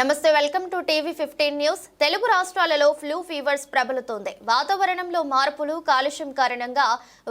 నమస్తే welcome to TV fifteen news. Telugu రాష్ట్రాలలో flu fevers ప్రబలుతోంది. వాతావరణంలో మార్పులు కాలుష్యం కారణంగా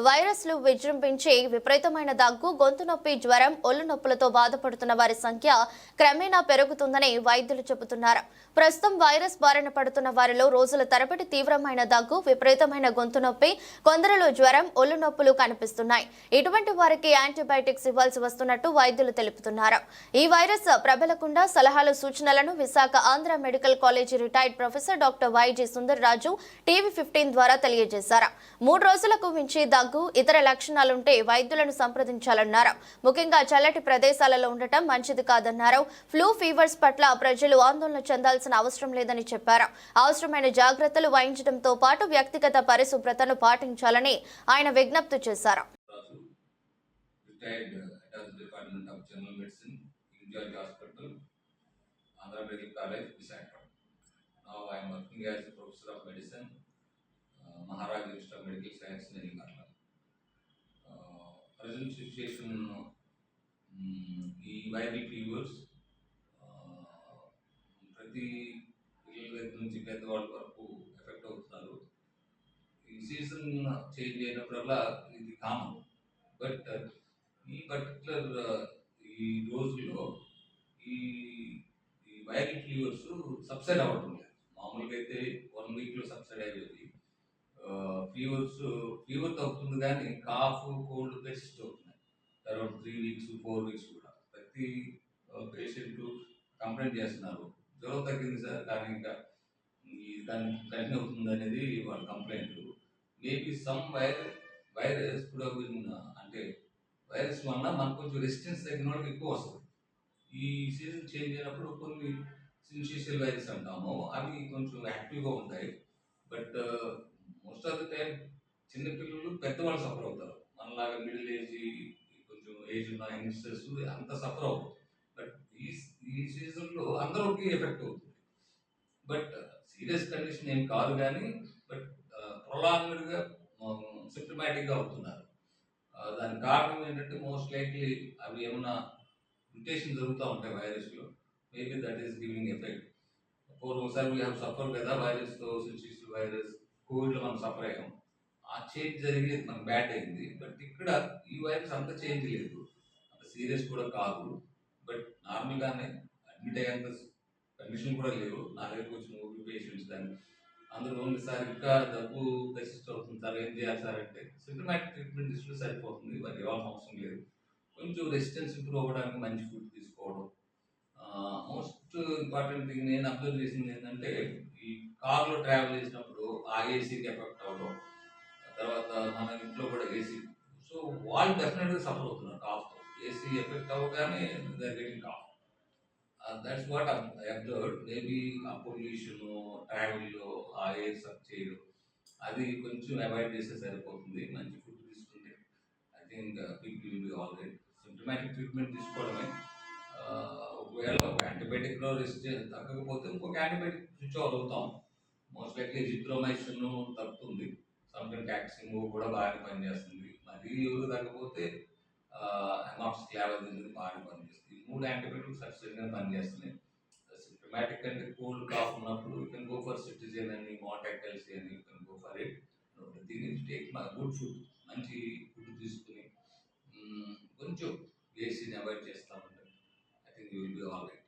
వైరస్లు విజృంభించి విపరీతమైన దగ్గు గొంతు నొప్పి జ్వరం ఒళ్ళు నొప్పులతో బాధపడుతున్న వారి సంఖ్య క్రమేణా పెరుగుతుందని వైద్యులు చెబుతున్నారు. ప్రస్తుతం వైరస్ బారిన పడుతున్న వారిలో రోజుల తరబడి తీవ్రమైన దగ్గు విపరీతమైన గొంతు నొప్పి కొందరిలో జ్వరం ఒళ్ళు నొప్పులు కనిపిస్తున్నాయి. ఇటువంటి వారికి యాంటీబయాటిక్స్ ఇవ్వాల్సి వస్తున్నట్టు వైద్యులు తెలుపుతున్నారు. ఈ వైరస్ ప్రబలకుండా సలహాలు సూచనలను Visakha Andhra medical college retired professor doctor Y G Sundar Raju TV fifteen ద్వారా తెలియజేశారు. మూడు రోజులకు మించి దగ్గు ఇతర లక్షణాలుంటే వైద్యులను సంప్రదించాలన్నారు. ముఖ్యంగా చల్లటి ప్రదేశాలలో ఉండటం మంచిది కాదన్నారు. ఫ్లూ ఫీవర్స్ పట్ల ప్రజలు ఆందోళన చెందాల్సిన అవసరం లేదని చెప్పారు. అవసరమైన జాగ్రత్తలు వహించడంతో పాటు వ్యక్తిగత పరిశుభ్రతను పాటించాలని ఆయన విజ్ఞప్తి చేశారు. Raju Department of General Medicine, King George Hospital, Andhra Medical College, Visakhapatnam. Now I am working as a professor of medicine, uh, Maharaj Institute of Medical Science, Nellingala. Uh, present situation, um, ఈ viral fevers ప్రతి పిల్లల దగ్గర నుంచి పెద్దవాళ్ళ వరకు effect అవుతున్నారు ఈ season change అయినప్పుడల్లా ఇది కామన్ బట్ ఈ పర్టికులర్ ఈ రోజుల్లో ఈ ఈ వైరల్ ఫీవర్స్ సబ్సైడ్ అవ్వట్లేదు మామూలుగా అయితే వన్ వీక్లో సబ్సైడ్ అయ్యేది ఫీవర్స్ ఫీవర్ తగ్గుతుంది కానీ కాఫ్ కోల్డ్ పెర్సిస్ట్ అవుతున్నాయి around three weeks four weeks కూడా. ప్రతి పేషెంట్ కంప్లైంట్ చేస్తున్నారు. జ్వరం తగ్గింది సార్ కానీ ఇంకా దాన్ని కంటిన్యూ అవుతుంది అనేది వాళ్ళ complaint maybe some virus virus కూడా అంటే వైరస్ వల్ల మనకు కొంచెం రెసిస్టెన్స్ తగ్గిన వాళ్ళకి ఎక్కువ వస్తుంది. ఈ సీజన్ చేంజ్ అయినప్పుడు కొన్ని సిన్సిషియల్ వైరస్ అంటాము. అవి కొంచెం యాక్టివ్గా ఉంటాయి. But most uh, of the time చిన్నపిల్లలు పెద్దవాళ్ళు సఫర్ అవుతారు. మనలాగా మిడిల్ ఏజ్ కొంచెం ఏజ్ ఉన్న యంగ్స్టర్స్ అంత సఫర్ అవుతారు బట్ ఈ ఈ సీజన్లో అందరికి ఎఫెక్ట్ అవుతుంది. బట్ సీరియస్ కండిషన్ ఏం కాదు కానీ బట్ ప్రొలాంగ్డ్గా సిప్టమాటిక్గా అవుతున్నారు. దాని దానికి కారణం ఏంటంటే మోస్ట్ లైక్లీ అవి ఏమైనా మ్యుటేషన్ జరుగుతూ ఉంటాయి వైరస్లో maybe that is giving effect ఒకసారి వీ హ్యావ్ సఫర్ కదా వైరస్తో సిన్సిషియల్ వైరస్ కోవిడ్లో మనం సఫర్ అయ్యాం. ఆ చేంజ్ జరిగేది మనకు బ్యాడ్ అయింది. బట్ ఇక్కడ ఈ వైరస్ అంత చేంజ్ లేదు. అంత సీరియస్ కూడా కాదు. బట్ నార్మల్గానే అడ్మిట్ అయ్యేంత కండిషన్ కూడా లేవు. నా దగ్గరకు వచ్చిన ఓపీ పేషెంట్స్ కానీ అందరూ ఓన్లీ సార్ ఇంకా దగ్గు పెసిస్ట్ అవుతుంది సార్ ఏం చేయాలి సార్ అంటే సిమ్టమాటిక్ ట్రీట్మెంట్ తీసుకుంటే సరిపోతుంది. మరి ఇవ్వాల్సిన అవసరం లేదు. కొంచెం రెసిస్టెన్స్ ఇంప్రూవ్ అవ్వడానికి మంచి ఫుడ్ తీసుకోవడం. మోస్ట్ ఇంపార్టెంట్ థింగ్ నేను అబ్జర్వ్ చేసింది ఏంటంటే ఈ కార్లో ట్రావెల్ చేసినప్పుడు ఆ ఏసీకి ఎఫెక్ట్ అవ్వడం తర్వాత మన ఇంట్లో కూడా ఏసీ సో వాళ్ళు డెఫినెట్గా సఫర్ అవుతున్నారు కాఫ్తో ఏసీ ఎఫెక్ట్ అవ్వగానే there getting cough that's what I observe maybe ఆ పొల్యూషన్ ట్రావెల్లో ఆ ఎయిర్ సక్ చేయడం అది కొంచెం అవాయిడ్ చేస్తే సరిపోతుంది మంచి ఫుడ్ తీసుకుంటే. I think people will be all right symptomatic treatment తీసుకోవడమే. ఒకవేళ ఒక యాంటీబయాటిక్లో రెసిస్టెన్స్ తగ్గకపోతే ఇంకొక యాంటీబయాటిక్ స్విచ్ అవుతాం. మోస్ట్ లైక్లీ జిత్రోమైసిన్ తగ్గుతుంది. సమ్టైమ్ టాక్సింగ్ కూడా బాగా పనిచేస్తుంది. మరీ ఎవరు తగ్గకపోతే హెమాప్స్ అనేది బాగా పనిచేస్తుంది. ఈ మూడు యాంటీబయాటిక్స్ సక్సెస్గా పనిచేస్తున్నాయి. సిమ్టమాటిక్ అంటే కోల్డ్ కాఫ్ ఉన్నప్పుడు you can go for cetirizine అని మోటాక్టల్సీ అని you can go for it. దీని టేక్ గుడ్ ఫుడ్. మంచి కొంచెం ఏసీని అవాయిడ్ చేస్తామంటే I think you will be all right